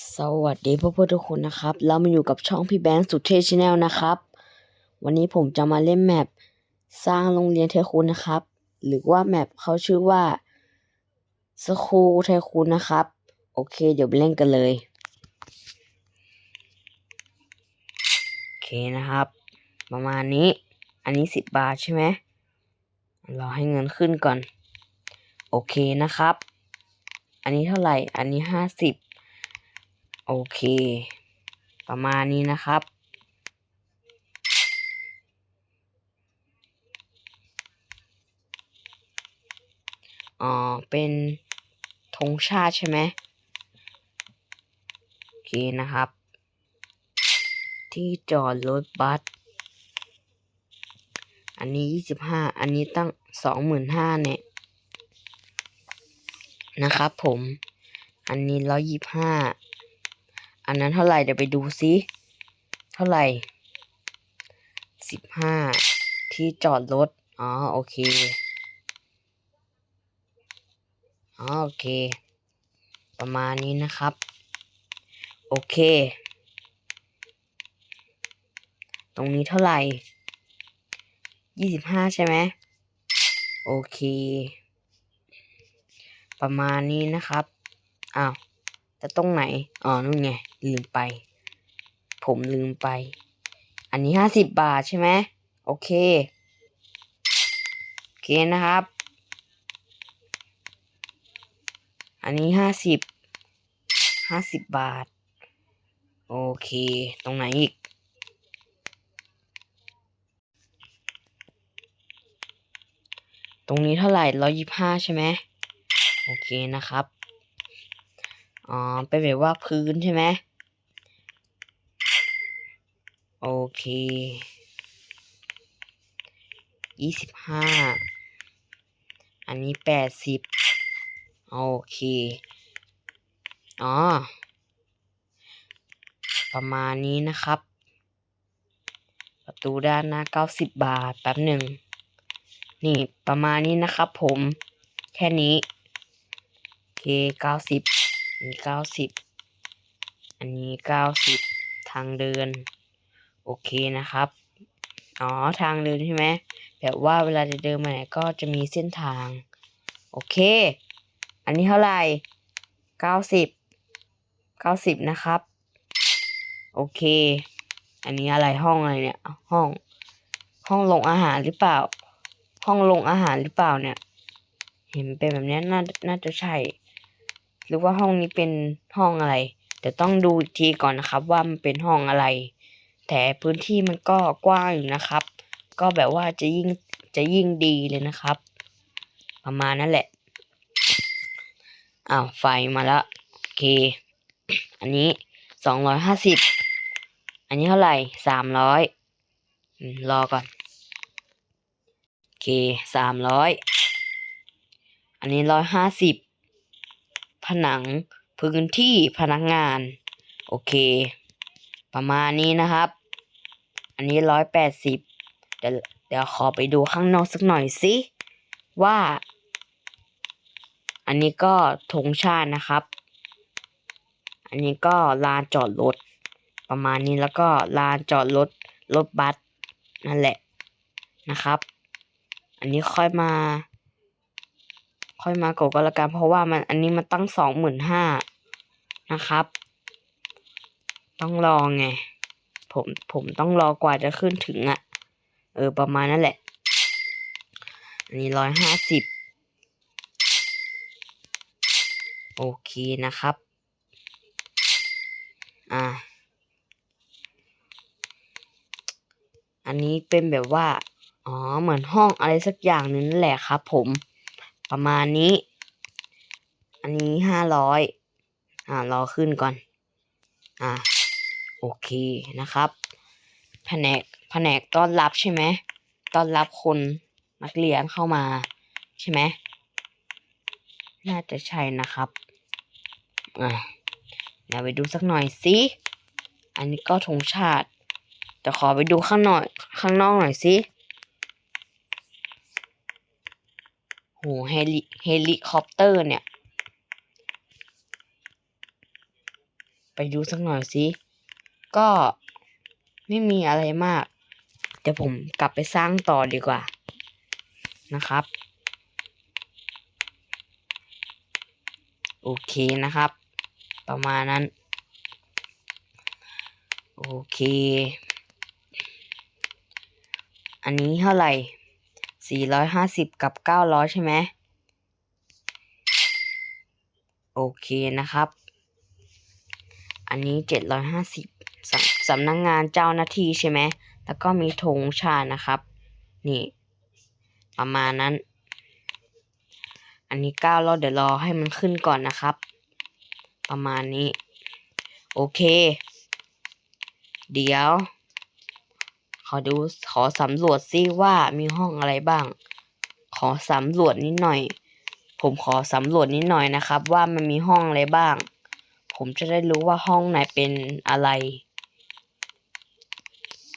สวัสดีเพื่อนๆทุกคนนะครับ เรามาอยู่กับช่องพี่แบงค์สุดเทชแนลนะครับ วันนี้ผมจะมาเล่นแมปสร้างโรงเรียนเทคุณนะครับ หรือว่าแมปเขาชื่อว่าสคูลเทคุณนะครับ โอเค เดี๋ยวไปเล่นกันเลย โอเคนะครับ ประมาณนี้ อันนี้สิบบาทใช่ไหมรอให้เงินขึ้นก่อน โอเคนะครับ อันนี้เท่าไหร่ อันนี้ห้าสิบ โอเค ประมาณนี้นะครับ อ๋อ เป็นธงชาติใช่ไหมโอเคนะครับ ที่จอดรถบัส อันนี้ยี่สิบห้า อันนี้ตั้งสองหมื่นห้าเนี่ย นะครับผม อันนี้ร้อยยี่ห้า อันนั้นเท่าไหร่เดี๋ยวไปดูซิเท่าไหร่สิบห้าที่จอดรถอ๋อโอเคอ๋อโอเค ประมาณนี้นะครับ โอเค ตรงนี้เท่าไหร่ยี่สิบห้าใช่ไหมโอเค ประมาณนี้นะครับ อ้าว แต่ตรงไหน อ๋อ นู่นไง ลืมไป ผมลืมไป อันนี้ห้าสิบบาทใช่ไหมโอเค โอเคนะครับ อันนี้ห้าสิบห้าสิบบาท โอเค ตรงไหนอีกตรงนี้เท่าไหร่ร้อยยี่ห้าใช่ไหมโอเคนะครับ อ๋อ เป็นแบบว่าพื้นใช่ไหม โอเค ยี่สิบห้า อันนี้แปดสิบ โอเค อ๋อ ประมาณนี้นะครับ ประตูด้านหน้าเก้าสิบบาท แป๊บหนึ่ง นี่ประมาณนี้นะครับผม แค่นี้ โอเคเก้าสิบอันนี้เก้าสิบ อันนี้เก้าสิบ ทางเดิน โอเคนะครับ อ๋อทางเดินใช่ไหมแบบว่าเวลาจะเดินมาไหนก็จะมีเส้นทาง โอเค อันนี้เท่าไหร่เก้าสิบเก้าสิบนะครับ โอเค อันนี้อะไรห้องอะไรเนี่ย ห้อง ห้องลงอาหารหรือเปล่า ห้องลงอาหารหรือเปล่าเนี่ย เห็นเป็นแบบนี้น่าน่าจะใช่ หรือว่าห้องนี้เป็นห้องอะไรเดี๋ยวต้องดูอีกทีก่อนนะครับว่ามันเป็นห้องอะไร แต่พื้นที่มันก็กว้างอยู่นะครับ ก็แบบว่าจะยิ่งจะยิ่งดีเลยนะครับ ประมาณนั้นแหละอ้าวไฟมาแล้วโอเค อันนี้สองร้อยห้าสิบอันนี้เท่าไหร่สามร้อยรอก่อนโอเคสามร้อยอันนี้ร้อยห้าสิบผนังพื้นที่พนักงาน โอเค ประมาณนี้นะครับ อันนี้ร้อยแปดสิบเดี๋ยวเดี๋ยวขอไปดูข้างนอกสักหน่อยสิว่า อันนี้ก็ธงชาตินะครับ อันนี้ก็ลานจอดรถประมาณนี้แล้วก็ลานจอดรถรถบัสนั่นแหละนะครับ อันนี้ค่อยมา ค่อยมากดก็แล้วกันเพราะว่ามันอันนี้มันตั้งสองหมื่นห้านะครับ ต้องรอไง ผมผมต้องรอกว่าจะขึ้นถึงอะ่ะ เออประมาณนั่นแหละ อันนี้ร้อยห้าสิบโอเคนะครับ อ่า อันนี้เป็นแบบว่า อ๋อ เหมือนห้องอะไรสักอย่างนึงแหละครับผม ประมาณนี้ อันนี้ห้าร้อย อ่ารอขึ้นก่อน อ่า โอเคนะครับ แผนกแผนกต้อนรับใช่ไหมต้อนรับคนนักเรียนเข้ามาใช่ไหมน่าจะใช่นะครับอ่าเดี๋ยวไปดูสักหน่อยสิอันนี้ก็ธงชาติแต่ขอไปดูข้างหน่อกข้างนอกหน่อยสิโหเฮลิเฮลิคอปเตอร์เนี่ย ไปดูสักหน่อยสิ ก็ไม่มีอะไรมาก เดี๋ยวผมกลับไปสร้างต่อดีกว่า นะครับ โอเคนะครับ ประมาณนั้น โอเค อันนี้เท่าไหร่ 450 กับ 900 ใช่ไหมโอเคนะครับ อันนี้ 750 สำสำนักงงานเจ้าหน้าที่ใช่ไหม แล้วก็มีธงชาตินะครับ นี่ ประมาณนั้น อันนี้9รอบเดี๋ยวรอให้มันขึ้นก่อนนะครับ ประมาณนี้ โอเค เดี๋ยว ขอดูขอสำรวจซิว่ามีห้องอะไรบ้าง ขอสำรวจนิดหน่อย ผมขอสำรวจนิดหน่อยนะครับ ว่ามันมีห้องอะไรบ้างผมจะได้รู้ว่าห้องไหนเป็นอะไร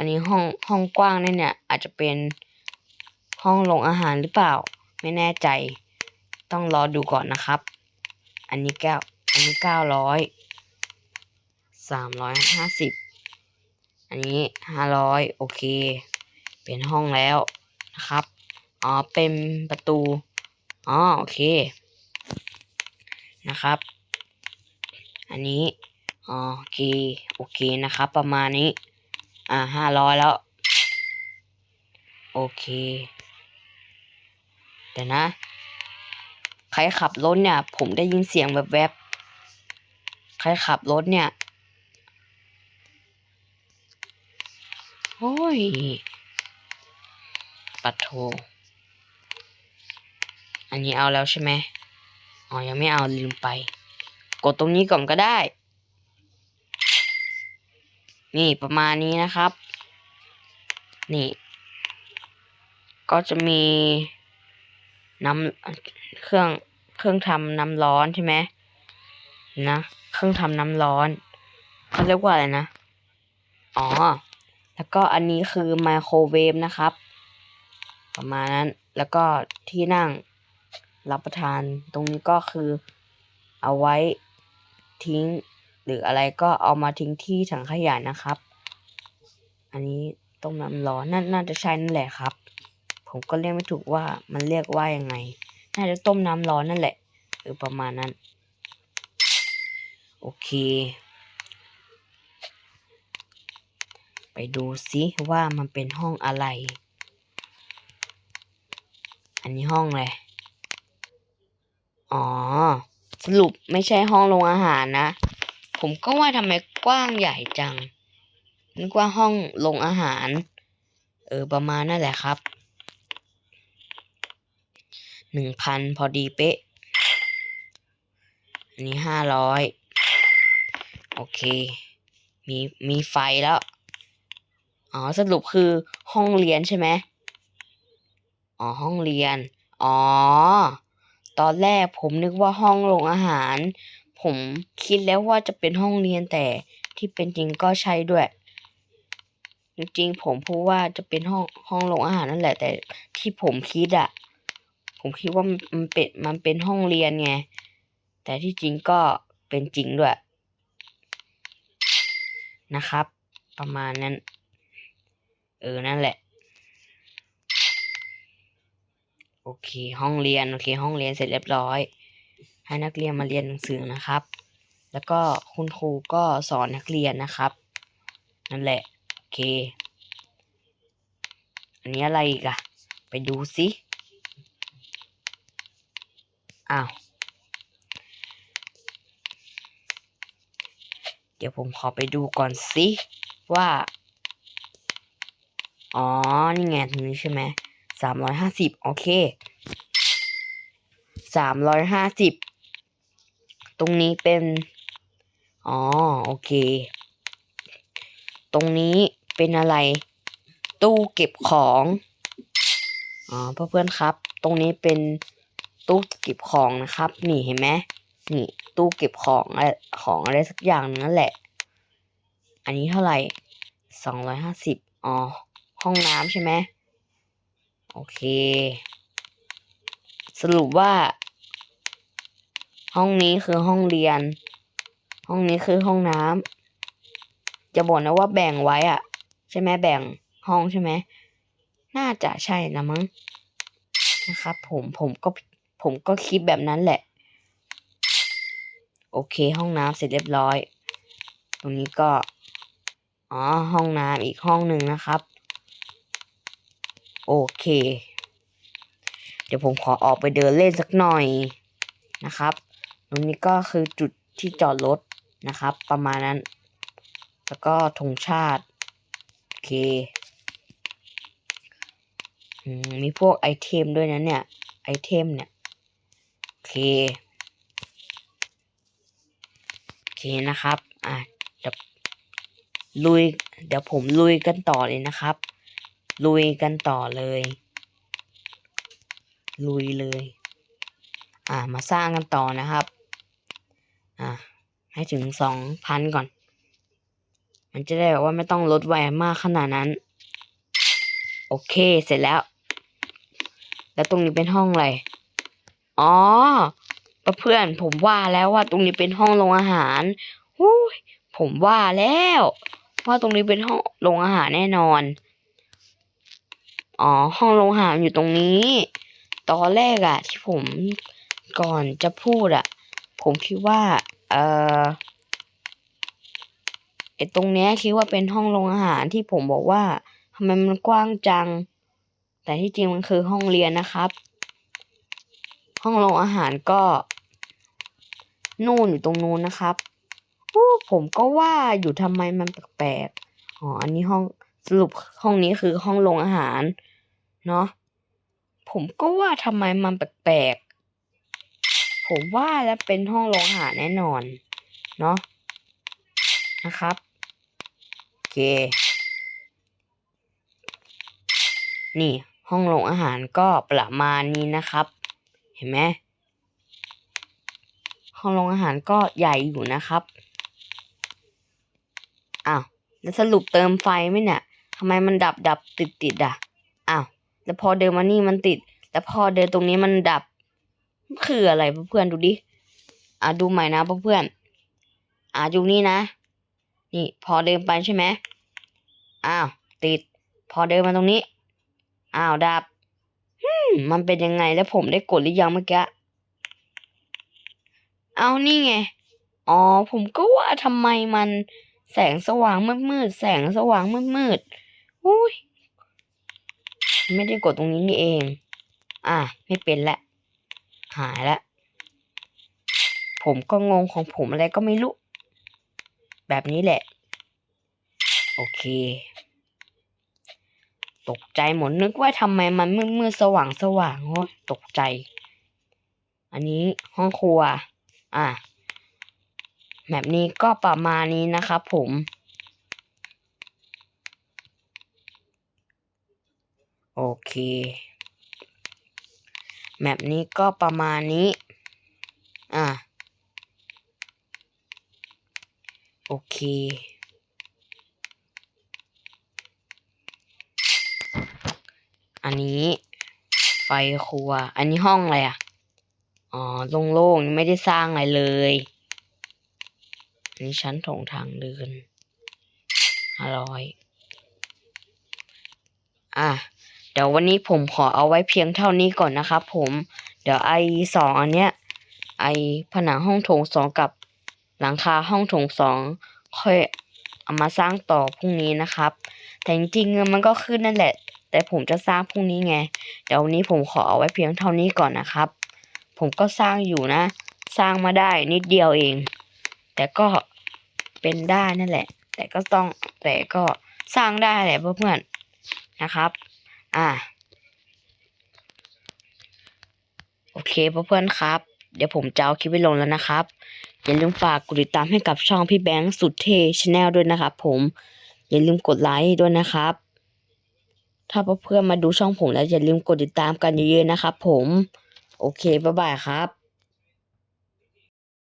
อันนี้ห้องห้องกว้างเนี่ยเนี่ย อาจจะเป็นห้องลงอาหารหรือเปล่า ไม่แน่ใจ ต้องรอดูก่อนนะครับ อันนี้แก้วอันนี้เก้าร้อยสามร้อยห้าสิบอันนี้ห้าร้อยโอเค เป็นห้องแล้วนะครับอ๋อเป็นประตูอ๋อโอเคนะครับ อันนี้อ๋อโอเค โอเคนะครับ ประมาณนี้ อ่าห้าร้อยแล้ว โอเคเดี๋ยวนะ ใครขับรถเนี่ย ผมได้ยินเสียงแบบแวบๆ ใครขับรถเนี่ยโอ้ย ปัดโท อันนี้เอาแล้วใช่ไหม อ๋อ ยังไม่เอาลืมไป กดตรงนี้ก่อนก็ได้ นี่ประมาณนี้นะครับ นี่ ก็จะมีน้ำเครื่องเครื่องทำน้ำร้อนใช่ไหมนะเครื่องทำน้ำร้อนเขาเรียกว่าอะไรนะ อ๋อ แล้วก็อันนี้คือไมโครเวฟนะครับ ประมาณนั้น แล้วก็ที่นั่งรับประทานตรงนี้ก็คือเอาไว้ทิ้ง หรืออะไรก็เอามาทิ้งที่ถังขยะนะครับ อันนี้ต้มน้ำร้อนน่าน่าจะใช่นั่นแหละครับ ผมก็เรียกไม่ถูกว่ามันเรียกว่ายังไง น่าจะต้มน้ำร้อนนั่นแหละหรือประมาณนั้น โอเค ไปดูซิว่ามันเป็นห้องอะไร อันนี้ห้องอะไรอ๋อ สรุปไม่ใช่ห้องโรงอาหารนะ ผมก็ว่าทำไมกว้างใหญ่จังนึกว่าห้องโรงอาหาร เออประมาณนั่นแหละครับหนึ่งพันพอดีเป๊ะ อันนี้ห้าร้อยโอเค มีมีไฟแล้ว อ๋อสรุปคือห้องเรียนใช่ไหมอ๋อห้องเรียน อ๋อ ตอนแรกผมนึกว่าห้องโรงอาหาร ผมคิดแล้วว่าจะเป็นห้องเรียนแต่ที่เป็นจริงก็ใช่ด้วย จริงๆผมพูดว่าจะเป็นห้องห้องโรงอาหารนั่นแหละ แต่ที่ผมคิดอะผมคิดว่ามันมันเป็นมันเป็นห้องเรียนไงแต่ที่จริงก็เป็นจริงด้วย นะครับ ประมาณนั้น เออนั่นแหละ โอเค ห้องเรียน โอเค ห้องเรียนเสร็จเรียบร้อย ให้นักเรียนมาเรียนหนังสือนะครับ แล้วก็คุณครูก็สอนนักเรียนนะครับ นั่นแหละโอเค อันนี้อะไรอีกอะไปดูสิอ้าวเดี๋ยวผมขอไปดูก่อนสิว่า อ๋อ นี่ไงตรงนี้ใช่ไหมสามร้อยห้าสิบโอเคสามร้อยห้าสิบ ตรงนี้เป็น อ๋อ โอเค ตรงนี้เป็นอะไร ตู้เก็บของ อ๋อ เพื่อนๆครับ ตรงนี้เป็นตู้เก็บของนะครับ นี่เห็นไหมนี่ ตู้เก็บของอะไรของอะไรสักอย่างนึงนั่นแหละ อันนี้เท่าไหร่สองร้อยห้าสิบอ๋อ ห้องน้ำใช่ไหม โอเค สรุปว่า ห้องนี้คือห้องเรียน ห้องนี้คือห้องน้ำจะบอกนะว่าแบ่งไว้อะใช่ไหมแบ่งห้องใช่ไหมน่าจะใช่นะมั้งนะครับ ผมผมก็ผมก็คิดแบบนั้นแหละ โอเคห้องน้ำเสร็จเรียบร้อย ตรงนี้ก็อ๋อห้องน้ำอีกห้องหนึ่งนะครับ โอเค เดี๋ยวผมขอออกไปเดินเล่นสักหน่อยนะครับ ตรงนี้ก็คือจุดที่จอดรถนะครับ ประมาณนั้น แล้วก็ธงชาติ โอเคมมีพวกไอเทมด้วยนะเนี่ย ไอเทมเนี่ย โอเค โอเคนะครับ อะเดี๋ยวลุย เดี๋ยวผมลุยกันต่อเลยนะครับ ลุยกันต่อเลย ลุยเลย อ่ามาสร้างกันต่อนะครับ อ่าให้ถึงสองพันก่อน มันจะได้แบบว่าไม่ต้องลดแวนมากขนาดนั้น โอเคเสร็จแล้ว แล้วตรงนี้เป็นห้องอะไร อ๋อเพื่อนผมว่าแล้วว่าตรงนี้เป็นห้องโรงอาหารหูยผมว่าแล้ว ว่าตรงนี้เป็นห้องโรงอาหารแน่นอน อ๋อ ห้องโรงอาหารอยู่ตรงนี้ ตอนแรกอะที่ผมก่อนจะพูดอะผมคิดว่า เออไอตรงเนี้ยคิดว่าเป็นห้องโรงอาหารที่ผมบอกว่าทำไมมันกว้างจัง แต่ที่จริงมันคือห้องเรียนนะครับ ห้องโรงอาหารก็ นู่นอยู่ตรงนู้นนะครับโอ้ผมก็ว่าอยู่ทำไมมันแปลกๆอ๋ออันนี้ห้องสรุปห้องนี้คือห้องโรงอาหาร เนาะผมก็ว่าทำไมมันแปลกๆ ผมว่าแล้วเป็นห้องโรงอาหารแน่นอน เนาะนะครับ โอเค นี่ห้องโรงอาหารก็ประมาณนี้นะครับ เห็นไหมห้องโรงอาหารก็ใหญ่อยู่นะครับ อ้าว แล้วสรุปเติมไฟไหมเนี่ยทำไมมันดับดับติดติดอะ อ้าว แล้วพอเดินมานี่มันติด แล้วพอเดินตรงนี้มันดับ คืออะไรเพื่อนดูดิ อะดูใหม่นะเพื่อนอะดูนี่นะ นี่พอเดินไปใช่ไหมอ้าว ติด พอเดินมาตรงนี้ อ้าวดับมันเป็นยังไงแล้วผมได้กดหรือยังเมื่อกี้ เอานี่ไง อ๋อ ผมก็ว่าทำไมมันแสงสว่างมืดๆแสงสว่างมืดๆอุ้ย ไม่ได้กดตรงนี้นี่เอง อะ ไม่เป็นละ หายละผมก็งงของผมอะไรก็ไม่รู้ แบบนี้แหละ โอเค ตกใจหมดนึกว่าทำไมมันมืดมืดๆสว่างสว่างโอ้ตกใจ อันนี้ห้องครัว อะแบบนี้ก็ประมาณนี้นะครับผมโอเค แมปนี้ก็ประมาณนี้ อะ โอเค อันนี้ไฟครัว อันนี้ห้องอะไรอะ อ๋อโล่งๆ ไม่ได้สร้างอะไรเลย อันนี้ชั้นถงทางเดินห้าร้อย อะ ดี๋ยววันนี้ผมขอเอาไว้เพียงเท่านี้ก่อนนะครับผมเดี๋ยวไอสองอันเนี้ยไอผนังห้องโถงสองกับหลังคาห้องโถงสองค่อยเอามาสร้างต่อพรุ่งนี้นะครับ แต่จริงๆมันก็ขึ้นนั่นแหละ แต่ผมจะสร้างพรุ่งนี้ไง เดี๋ยววันนี้ผมขอเอาไว้เพียงเท่านี้ก่อนนะครับ ผมก็สร้างอยู่นะ สร้างมาได้นิดเดียวเอง แต่ก็เป็นได้นั่นแหละ แต่ก็ต้องแต่ก็สร้างได้แหละเพื่อนๆนะครับ อ่าโอเคเพื่อนๆครับ เดี๋ยวผมจะเอาคลิปไปลงแล้วนะครับ อย่าลืมฝากกดติดตามให้กับช่องพี่แบงค์สุดเท่ชแนลด้วยนะครับผมอย่าลืมกดไลค์ด้วยนะครับ ถ้าเพื่อนๆมาดูช่องผมแล้วอย่าลืมกดติดตามกันเยอะๆนะครับผม โอเคบ๊ายบายครับ